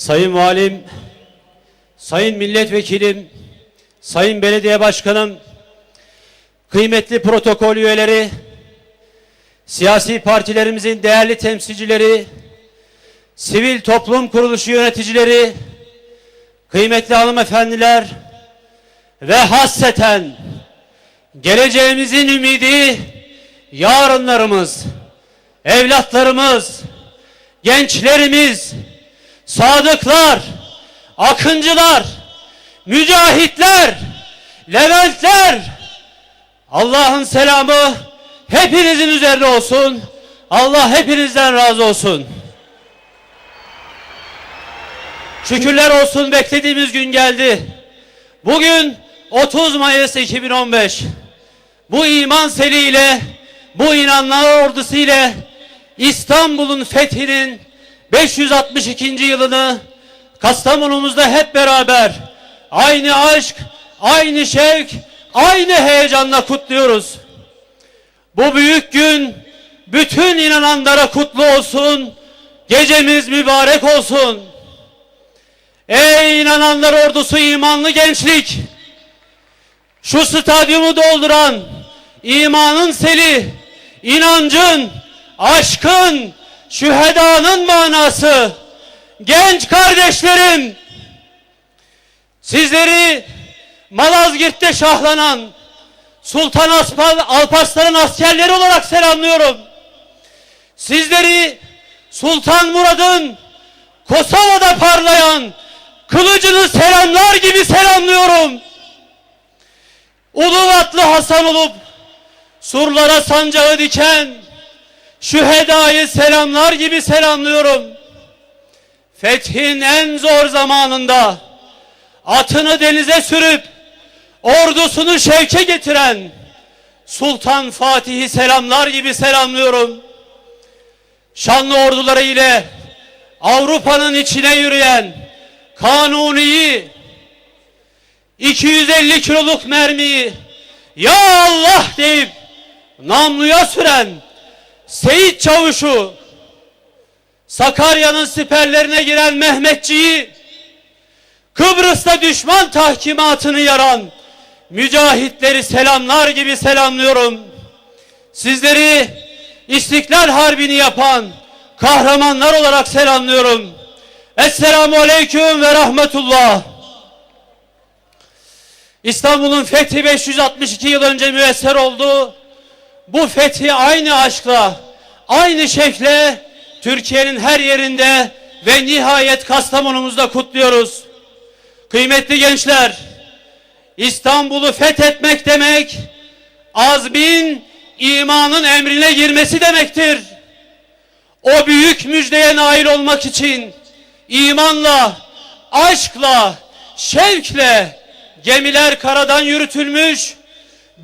Sayın Valim, Sayın Milletvekilim, Sayın Belediye Başkanım, kıymetli protokol üyeleri, siyasi partilerimizin değerli temsilcileri, sivil toplum kuruluşu yöneticileri, kıymetli hanımefendiler ve hasseten geleceğimizin ümidi yarınlarımız, evlatlarımız, gençlerimiz, sadıklar, akıncılar, mücahitler, Leventler, Allah'ın selamı hepinizin üzerine olsun. Allah hepinizden razı olsun. Şükürler olsun beklediğimiz gün geldi. Bugün 30 Mayıs 2015. Bu iman seliyle, bu inanlar ordusu ile İstanbul'un fethinin 562. yılını Kastamonumuzda hep beraber aynı aşk, aynı şevk, aynı heyecanla kutluyoruz. Bu büyük gün bütün inananlara kutlu olsun. Gecemiz mübarek olsun. Ey inananlar ordusu imanlı gençlik. Şu stadyumu dolduran imanın seli, inancın, aşkın, şühedanın manası. Genç kardeşlerim, sizleri Malazgirt'te şahlanan Sultan Aspal, Alparslan'ın askerleri olarak selamlıyorum. Sizleri Sultan Murad'ın Kosova'da parlayan kılıcını selamlar gibi selamlıyorum. Uluvatlı Hasan olup surlara sancağı diken şühedayı selamlar gibi selamlıyorum. Fethin en zor zamanında atını denize sürüp ordusunu şevke getiren Sultan Fatih'i selamlar gibi selamlıyorum. Şanlı orduları ile Avrupa'nın içine yürüyen Kanuni'yi 250 kiloluk mermiyi ya Allah deyip namluya süren Seyit Çavuş'u Sakarya'nın siperlerine giren Mehmetçiyi Kıbrıs'ta düşman tahkimatını yaran mücahitleri selamlar gibi selamlıyorum. Sizleri İstiklal Harbi'ni yapan kahramanlar olarak selamlıyorum. Esselamu Aleyküm ve Rahmetullah. İstanbul'un fethi 562 yıl önce müesser oldu. Bu fethi aynı aşkla, aynı şekle Türkiye'nin her yerinde ve nihayet Kastamonumuzda kutluyoruz. Kıymetli gençler, İstanbul'u fethetmek demek, azmin imanın emrine girmesi demektir. O büyük müjdeye nail olmak için imanla, aşkla, şevkle gemiler karadan yürütülmüş,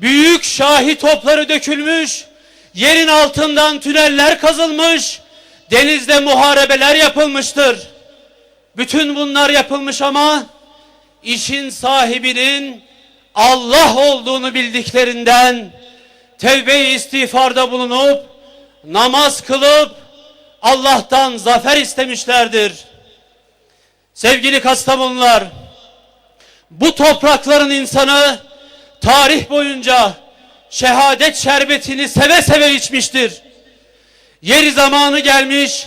büyük şahi topları dökülmüş, yerin altından tüneller kazılmış, denizde muharebeler yapılmıştır. Bütün bunlar yapılmış ama işin sahibinin Allah olduğunu bildiklerinden tevbe-i istiğfarda bulunup namaz kılıp Allah'tan zafer istemişlerdir. Sevgili Kastamonlular, bu toprakların insanı tarih boyunca şehadet şerbetini seve seve içmiştir. Yeri zamanı gelmiş,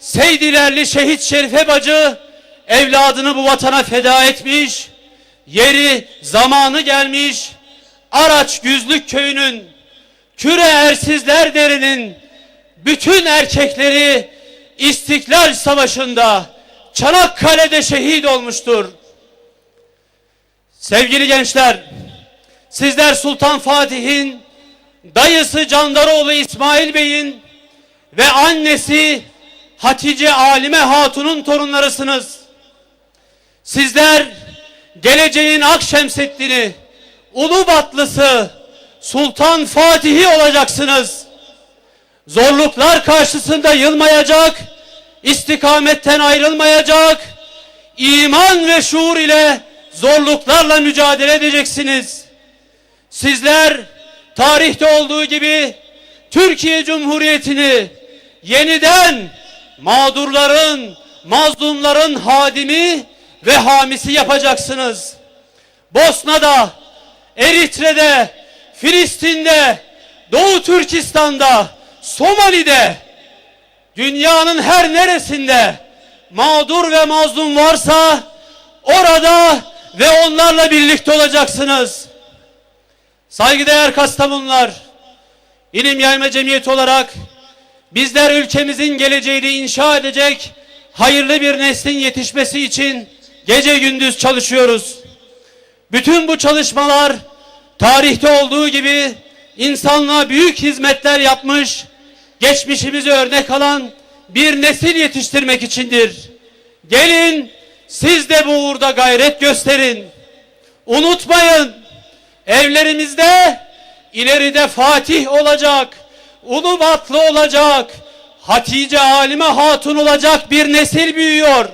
Seydilerli şehit Şerife bacı evladını bu vatana feda etmiş. Yeri zamanı gelmiş, Araç Güzlük köyünün, Küre Ersizler derinin bütün erkekleri İstiklal Savaşı'nda Çanakkale'de şehit olmuştur. Sevgili gençler, sizler Sultan Fatih'in dayısı Candaroğlu İsmail Bey'in ve annesi Hatice Alime Hatun'un torunlarısınız. Sizler geleceğin Akşemseddin'i, Ulubatlısı, Sultan Fatih'i olacaksınız. Zorluklar karşısında yılmayacak, istikametten ayrılmayacak, iman ve şuur ile zorluklarla mücadele edeceksiniz. Sizler tarihte olduğu gibi Türkiye Cumhuriyeti'ni yeniden mağdurların, mazlumların hadimi ve hamisi yapacaksınız. Bosna'da, Eritre'de, Filistin'de, Doğu Türkistan'da, Somali'de, dünyanın her neresinde mağdur ve mazlum varsa orada ve onlarla birlikte olacaksınız. Saygıdeğer Kastamonlar, İlim Yayma Cemiyeti olarak bizler ülkemizin geleceğini inşa edecek hayırlı bir neslin yetişmesi için gece gündüz çalışıyoruz. Bütün bu çalışmalar tarihte olduğu gibi insanlığa büyük hizmetler yapmış, geçmişimizi örnek alan bir nesil yetiştirmek içindir. Gelin siz de bu uğurda gayret gösterin. Unutmayın evlerimizde ileride Fatih olacak, Ulubatlı olacak, Hatice Alime Hatun olacak bir nesil büyüyor.